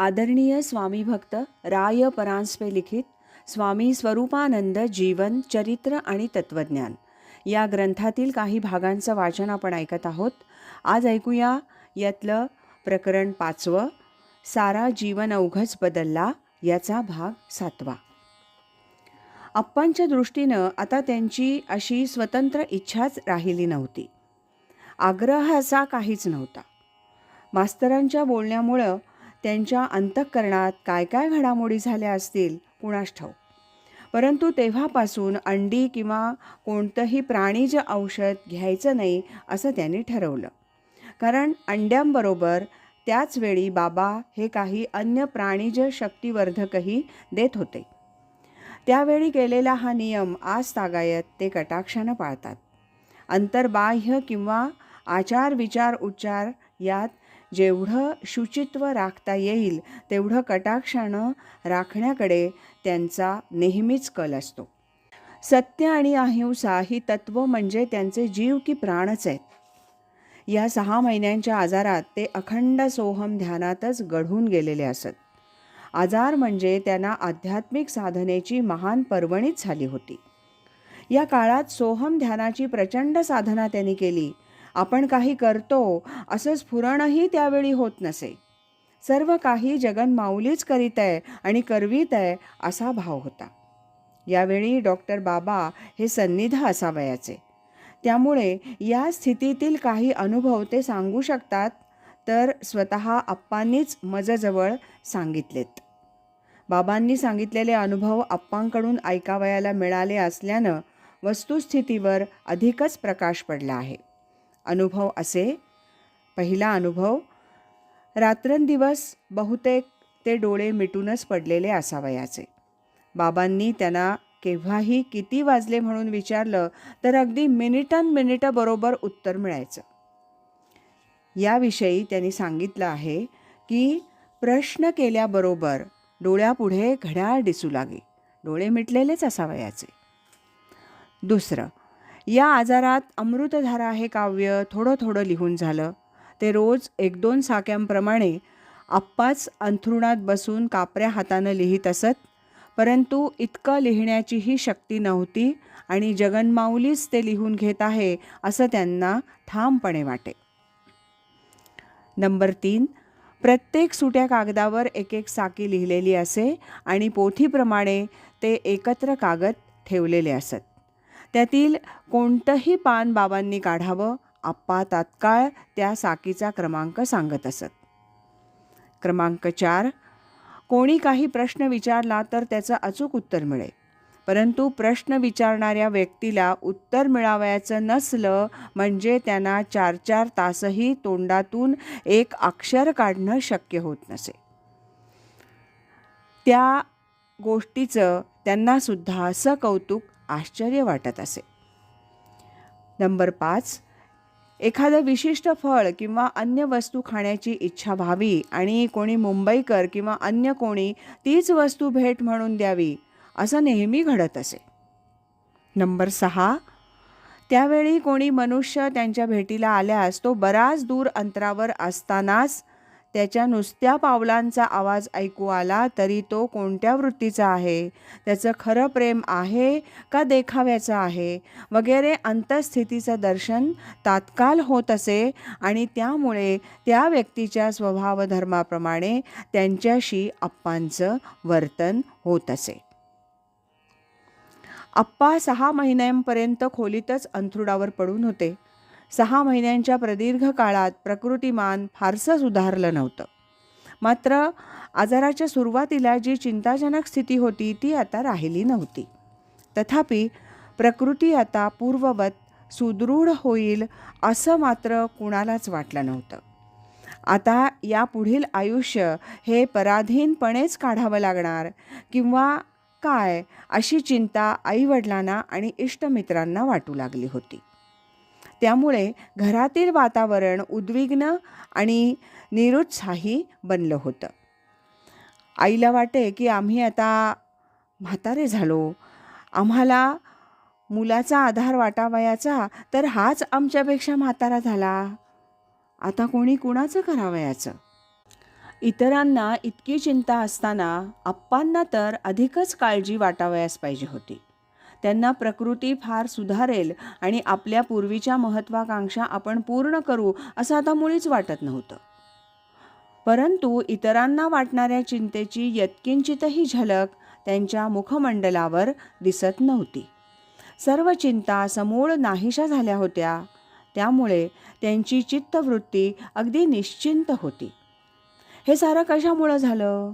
आदरणीय स्वामी भक्त राय परांजपे लिखित स्वामी स्वरूपानंद जीवन चरित्र आणि तत्वज्ञान या ग्रंथातील काही भागांचं वाचन आपण ऐकत आहोत. आज ऐकूया यातलं प्रकरण पाचवं सारा जीवन अवघच बदलला याचा भाग सातवा. अप्पांच्या दृष्टीनं आता त्यांची अशी स्वतंत्र इच्छाच राहिली नव्हती. आग्रह असा काहीच नव्हता. मास्तरांच्या बोलण्यामुळं त्यांच्या अंतःकरणात काय काय घडामोडी झाल्या असतील? कुणास ठाऊक. परंतु तेव्हापासून अंडी किंवा कोणतंही प्राणीज औषध घ्यायचं नाही असं त्यांनी ठरवलं. कारण अंड्यांबरोबर त्याचवेळी बाबा हे काही अन्य प्राणीज शक्तिवर्धकही देत होते. त्यावेळी केलेला हा नियम आज तागायत ते कटाक्षानं पाळतात. अंतर्बाह्य किंवा आचार विचार उच्चार यात जेवढं शुचित्व राखता येईल तेवढं कटाक्षानं राखण्याकडे त्यांचा नेहमीच कल असतो. सत्य आणि अहिंसा ही तत्व म्हणजे त्यांचे जीव की प्राणच आहेत. या सहा महिन्यांच्या आजारात ते अखंड सोहम ध्यानातच घडून गेलेले असत. आजार म्हणजे त्यांना आध्यात्मिक साधनेची महान पर्वणीच झाली होती. या काळात सोहम ध्यानाची प्रचंड साधना त्यांनी केली. आपण काही करतो असं स्फुरणही त्यावेळी होत नसे. सर्व काही जगन माऊलीच करीत आहे आणि करवीत आहे असा भाव होता. यावेळी डॉक्टर बाबा हे सन्निध असावयाचे. त्यामुळे या स्थितीतील काही अनुभव ते सांगू शकतात? तर स्वतः आप्पांनीच मजजवळ सांगितलेत. बाबांनी सांगितलेले अनुभव आप्पांकडून ऐकावयाला मिळाले असल्यानं वस्तुस्थितीवर अधिकच प्रकाश पडला आहे. अनुभव असे. पहिला अनुभव रात्रंदिवस बहुतेक ते डोळे मिटूनच पडलेले असावयाचे. बाबांनी त्यांना केव्हाही किती वाजले म्हणून विचारलं तर अगदी मिनिटन मिनिटं बरोबर उत्तर मिळायचं. याविषयी त्यांनी सांगितलं आहे की प्रश्न केल्याबरोबर डोळ्यापुढे घड्याळ दिसू लागे. डोळे मिटलेलेच असावयाचे. दुसरं या आजारात अमृतधारा हे काव्य थोडं थोडं लिहून झालं. ते रोज एक दोन साक्यांप्रमाणे आप्पाच अंथरुणात बसून कापऱ्या हातानं लिहित असत परंतु इतकं लिहिण्याचीही शक्ती नव्हती आणि जगनमाऊलीच ते लिहून घेत आहे असं त्यांना ठामपणे वाटे. नंबर तीन प्रत्येक सुट्या कागदावर एक एक साकी लिहिलेली असे आणि पोथीप्रमाणे ते एकत्र कागद ठेवलेले असत. त्यातील कोणतंही पान बाबांनी काढावं आप्पा तात्काळ त्या साकीचा क्रमांक सांगत असत. क्रमांक चार कोणी काही प्रश्न विचारला तर त्याचं अचूक उत्तर मिळे. परंतु प्रश्न विचारणाऱ्या व्यक्तीला उत्तर मिळावयाचं नसलं म्हणजे त्यांना चार चार तासही तोंडातून एक अक्षर काढणं शक्य होत नसे. त्या गोष्टीचं त्यांनासुद्धा असं कौतुक आश्चर्य वाटत असे. नंबर पाच एखादं विशिष्ट फळ किंवा अन्य वस्तू खाण्याची इच्छा व्हावी आणि कोणी मुंबईकर किंवा अन्य कोणी तीच वस्तू भेट म्हणून द्यावी असं नेहमी घडत असे. नंबर सहा त्यावेळी कोणी मनुष्य त्यांच्या भेटीला आल्यास तो बराच दूर अंतरावर असतानाच त्याच्या नुसत्या पावलांचा आवाज ऐकू आला तरी तो कोणत्या वृत्तीचा आहे? त्याचं खरं प्रेम आहे का देखाव्याचं आहे? वगैरे अंतस्थितीचं दर्शन तात्काळ होत असे आणि त्यामुळे त्या व्यक्तीच्या स्वभावधर्माप्रमाणे त्यांच्याशी अप्पांचं वर्तन होत असे. अप्पा सहा महिन्यांपर्यंत खोलीतच अंथरुडावर पडून होते. सहा महिन्यांच्या प्रदीर्घ काळात प्रकृतिमान फारसं सुधारलं नव्हतं. मात्र आजाराच्या सुरुवातीला जी चिंताजनक स्थिती होती ती आता राहिली नव्हती. तथापि प्रकृती आता पूर्ववत सुदृढ होईल असं मात्र कुणालाच वाटलं नव्हतं. आता या पुढील आयुष्य हे पराधीनपणेच काढावं लागणार किंवा काय अशी चिंता आईवडिलांना आणि इष्टमित्रांना वाटू लागली होती. त्यामुळे घरातील वातावरण उद्विग्न आणि निरुत्साही बनलं होतं. आईला वाटे की आम्ही आता म्हातारे झालो. आम्हाला मुलाचा आधार वाटावयाचा तर हाच आमच्यापेक्षा म्हातारा झाला. आता कोणी कुणाचं करावयाचं? इतरांना इतकी चिंता असताना आप्पांना तर अधिकच काळजी वाटावयास पाहिजे होती. त्यांना प्रकृती फार सुधारेल आणि आपल्या पूर्वीच्या महत्त्वाकांक्षा आपण पूर्ण करू असं आता मुळीच वाटत नव्हतं. परंतु इतरांना वाटणाऱ्या चिंतेची यत्किंचितही झलक त्यांच्या मुखमंडलावर दिसत नव्हती. सर्व चिंता समूळ नाहीशा झाल्या होत्या. त्यामुळे त्यांची चित्तवृत्ती अगदी निश्चिंत होती. हे सारं कशामुळं झालं?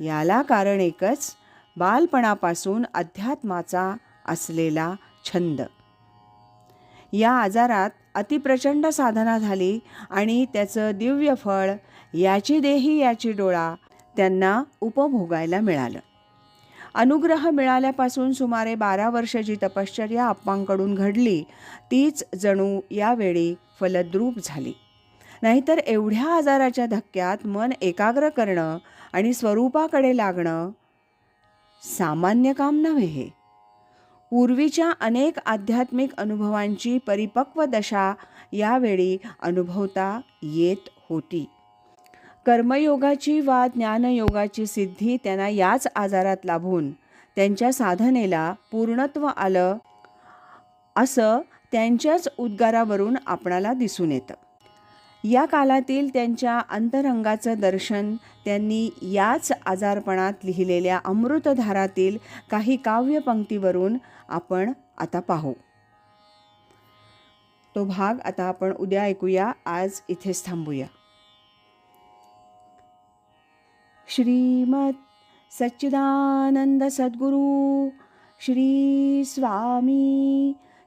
याला कारण एकच बालपणापासून अध्यात्माचा असलेला छंद. या आजारात अतिप्रचंड साधना झाली आणि त्याचं दिव्य फळ याची देही याची डोळा त्यांना उपभोगायला मिळालं. अनुग्रह मिळाल्यापासून सुमारे बारा वर्ष जी तपश्चर्या आप्पांकडून घडली. तीच जणू यावेळी फलद्रूप झाली. नाहीतर एवढ्या आजाराच्या धक्क्यात मन एकाग्र करणं आणि स्वरूपाकडे लागणं सामान्य काम नव्हे हे. पूर्वीच्या अनेक आध्यात्मिक अनुभवांची परिपक्व दशा यावेळी अनुभवता येत होती. कर्मयोगाची वा ज्ञानयोगाची सिद्धी त्यांना याच आजारात लाभून त्यांच्या साधनेला पूर्णत्व आलं असं त्यांच्याच उद्गारावरून आपणाला दिसून येतं. या कालातील त्यांच्या अंतरंगाचं दर्शन त्यांनी याच आजारपणात लिहिलेल्या अमृतधारातील काही काव्यपंक्तीवरून आपण आता पाहू. तो भाग आता आपण उद्या ऐकूया. आज इथेच थांबूया. श्रीमत सच्चिदानंद सद्गुरु श्री स्वामी